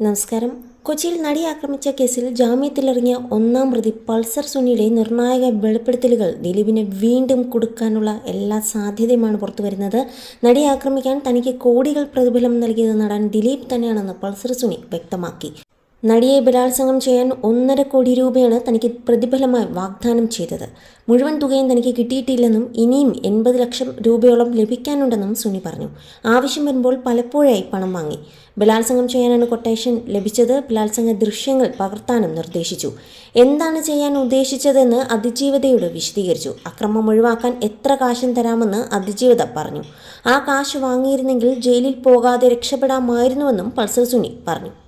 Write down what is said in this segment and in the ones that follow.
നമസ്കാരം. കൊച്ചിയിൽ നടി ആക്രമിച്ച കേസിൽ ജാമ്യത്തിലിറങ്ങിയ ഒന്നാം പ്രതി പൾസർ സുനിയുടെ നിർണായക വെളിപ്പെടുത്തലുകൾ ദിലീപിനെ വീണ്ടും കൊടുക്കാനുള്ള എല്ലാ സാധ്യതയുമാണ് പുറത്തുവരുന്നത്. നടിയെ ആക്രമിക്കാൻ തനിക്ക് കോടികൾ പ്രതിഫലം നൽകിയത് നടൻ ദിലീപ് തന്നെയാണെന്ന് പൾസർ സുനി വ്യക്തമാക്കി. നടിയെ ബലാത്സംഗം ചെയ്യാൻ ഒന്നര കോടി രൂപയാണ് തനിക്ക് പ്രതിഫലമായി വാഗ്ദാനം ചെയ്തത്. മുഴുവൻ തുകയും തനിക്ക് കിട്ടിയിട്ടില്ലെന്നും ഇനിയും എൺപത് ലക്ഷം രൂപയോളം ലഭിക്കാനുണ്ടെന്നും സുനി പറഞ്ഞു. ആവശ്യം വരുമ്പോൾ പലപ്പോഴായി പണം വാങ്ങി. ബലാത്സംഗം ചെയ്യാനാണ് കൊട്ടേഷൻ ലഭിച്ചത് ബലാത്സംഗ ദൃശ്യങ്ങൾ പകർത്താനും നിർദ്ദേശിച്ചു. എന്താണ് ചെയ്യാൻ ഉദ്ദേശിച്ചതെന്ന് അതിജീവതയോട് വിശദീകരിച്ചു. അക്രമം ഒഴിവാക്കാൻ എത്ര കാശും തരാമെന്ന് അതിജീവത പറഞ്ഞു. ആ കാശ് വാങ്ങിയിരുന്നെങ്കിൽ ജയിലിൽ പോകാതെ രക്ഷപ്പെടാമായിരുന്നുവെന്നും പൾസർ സുനി പറഞ്ഞു.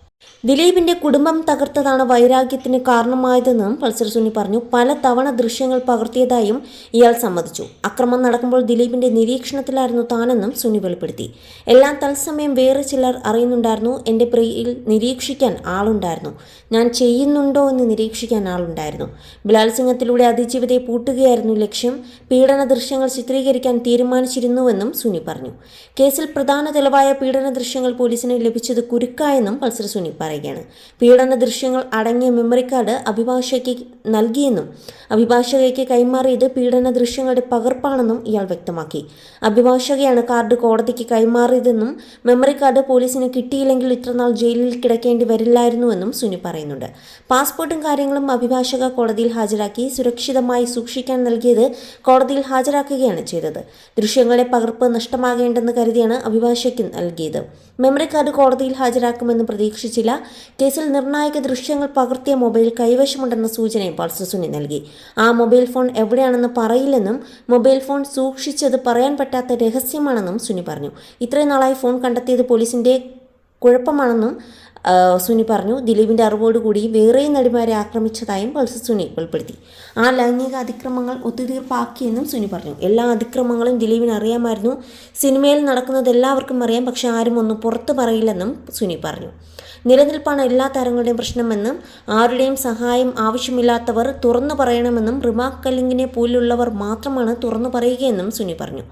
ദിലീപിന്റെ കുടുംബം തകർത്തതാണ് വൈരാഗ്യത്തിന് കാരണമായതെന്നും പൾസർ സുനി പറഞ്ഞു. പല തവണ ദൃശ്യങ്ങൾ പകർത്തിയതായും ഇയാൾ സമ്മതിച്ചു. അക്രമം നടക്കുമ്പോൾ ദിലീപിന്റെ നിരീക്ഷണത്തിലായിരുന്നു താനെന്നും സുനി വെളിപ്പെടുത്തി. എല്ലാം തത്സമയം വേറെ ചിലർ അറിയുന്നുണ്ടായിരുന്നു. എന്റെ പ്രിയിൽ നിരീക്ഷിക്കാൻ ആളുണ്ടായിരുന്നു. ഞാൻ ചെയ്യുന്നുണ്ടോ എന്ന് നിരീക്ഷിക്കാൻ ആളുണ്ടായിരുന്നു. ബലാത്സംഗത്തിലൂടെ അതിജീവിതയെ പൂട്ടുകയായിരുന്നു ലക്ഷ്യം. പീഡന ദൃശ്യങ്ങൾ ചിത്രീകരിക്കാൻ തീരുമാനിച്ചിരുന്നുവെന്നും സുനി പറഞ്ഞു. കേസിൽ പ്രധാന തെളിവായ പീഡന ദൃശ്യങ്ങൾ പോലീസിന് ലഭിച്ചത് കുരുക്കായെന്നും പൾസർ സുനി പറയുകയാണ്. പീഡന ദൃശ്യങ്ങൾ അടങ്ങിയ മെമ്മറി കാർഡ് അഭിഭാഷകയ്ക്ക് നൽകിയെന്നും അഭിഭാഷകയ്ക്ക് കൈമാറിയത് പീഡന ദൃശ്യങ്ങളുടെ പകർപ്പാണെന്നും ഇയാൾ വ്യക്തമാക്കി. അഭിഭാഷകയാണ് കാർഡ് കോടതിക്ക് കൈമാറിയതെന്നും മെമ്മറി കാർഡ് പോലീസിന് കിട്ടിയില്ലെങ്കിൽ ഇത്രനാൾ ജയിലിൽ കിടക്കേണ്ടി വരില്ലായിരുന്നുവെന്നും സുനി പറയുന്നുണ്ട്. പാസ്പോർട്ടും കാര്യങ്ങളും അഭിഭാഷക കോടതിയിൽ ഹാജരാക്കി സുരക്ഷിതമായി സൂക്ഷിക്കാൻ നൽകിയത് കോടതിയിൽ ഹാജരാക്കുകയാണ് ചെയ്തത്. ദൃശ്യങ്ങളുടെ പകർപ്പ് നഷ്ടമാകേണ്ടെന്ന് കരുതിയാണ് അഭിഭാഷകയ്ക്ക് നൽകിയത്. മെമ്മറി കാർഡ് കോടതിയിൽ ഹാജരാക്കുമെന്ന് പ്രതീക്ഷിച്ചില്ല കേസിൽ നിർണായക ദൃശ്യങ്ങൾ പകർത്തിയ മൊബൈൽ കൈവശമുണ്ടെന്ന സൂചനയും പൾസർ സുനി നൽകി. ആ മൊബൈൽ ഫോൺ എവിടെയാണെന്ന് പറയില്ലെന്നും മൊബൈൽ ഫോൺ സൂക്ഷിച്ചത് പറയാൻ പറ്റാത്ത രഹസ്യമാണെന്നും സുനി പറഞ്ഞു. ഇത്രയും നാളായി ഫോൺ കണ്ടെത്തിയത് പോലീസിന്റെ കുഴപ്പമാണെന്നും സുനി പറഞ്ഞു ദിലീപിന്റെ അറിവോടുകൂടി വേറെയും നടിമാരെ ആക്രമിച്ചതായും പൾസർ സുനി വെളിപ്പെടുത്തി. ആ ലൈംഗിക അതിക്രമങ്ങൾ ഒത്തുതീർപ്പാക്കിയെന്നും സുനി പറഞ്ഞു. എല്ലാ അതിക്രമങ്ങളും ദിലീപിന് അറിയാമായിരുന്നു. സിനിമയിൽ നടക്കുന്നത് എല്ലാവർക്കും അറിയാം പക്ഷെ ആരും ഒന്നും പുറത്തു പറയില്ലെന്നും സുനി പറഞ്ഞു. നിലനിൽപ്പാണ് എല്ലാ താരങ്ങളുടെയും പ്രശ്നമെന്നും ആരുടെയും സഹായം ആവശ്യമില്ലാത്തവർ തുറന്നു പറയണമെന്നും റിമാക് കല്ലിങ്ങിനെ പോലുള്ളവർ മാത്രമാണ് തുറന്നു പറയുകയെന്നും സുനി പറഞ്ഞു.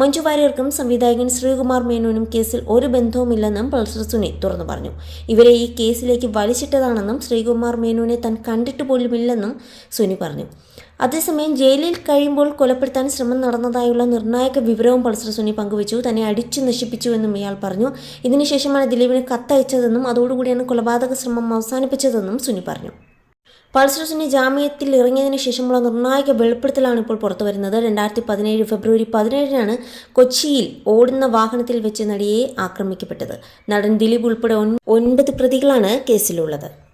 മഞ്ജു വാര്യർക്കും സംവിധായകൻ ശ്രീകുമാർ മേനോനും കേസിൽ ഒരു ബന്ധവുമില്ലെന്നും പൾസർ സുനി തുറന്നു പറഞ്ഞു. ഇവരെ ഈ കേസിലേക്ക് വലിച്ചിട്ടതാണെന്നും ശ്രീകുമാർ മേനോനെ താൻ കണ്ടിട്ട് പോലുമില്ലെന്നും സുനി പറഞ്ഞു. അതേസമയം ജയിലിൽ കഴിയുമ്പോൾ കൊലപ്പെടുത്താൻ ശ്രമം നടന്നതായുള്ള നിർണായക വിവരവും പൾസർ സുനി പങ്കുവച്ചു. തന്നെ അടിച്ചു നശിപ്പിച്ചുവെന്നും ഇയാൾ പറഞ്ഞു. ഇതിനുശേഷമാണ് ദിലീപിന് കത്തയച്ചതെന്നും അതോടുകൂടിയാണ് കൊലപാതക ശ്രമം അവസാനിപ്പിച്ചതെന്നും സുനി പറഞ്ഞു. പൾസർ സുനി ജാമ്യത്തിൽ ഇറങ്ങിയതിന് ശേഷമുള്ള നിർണായക വെളിപ്പെടുത്തലാണ് ഇപ്പോൾ പുറത്തു വരുന്നത് രണ്ടായിരത്തി പതിനേഴ് ഫെബ്രുവരി പതിനേഴിനാണ് കൊച്ചിയിൽ ഓടുന്ന വാഹനത്തിൽ വെച്ച് നടിയെ ആക്രമിക്കപ്പെട്ടത്. നടൻ ദിലീപ് ഉൾപ്പെടെ ഒൻ- ഒൻപത് പ്രതികളാണ് കേസിലുള്ളത്.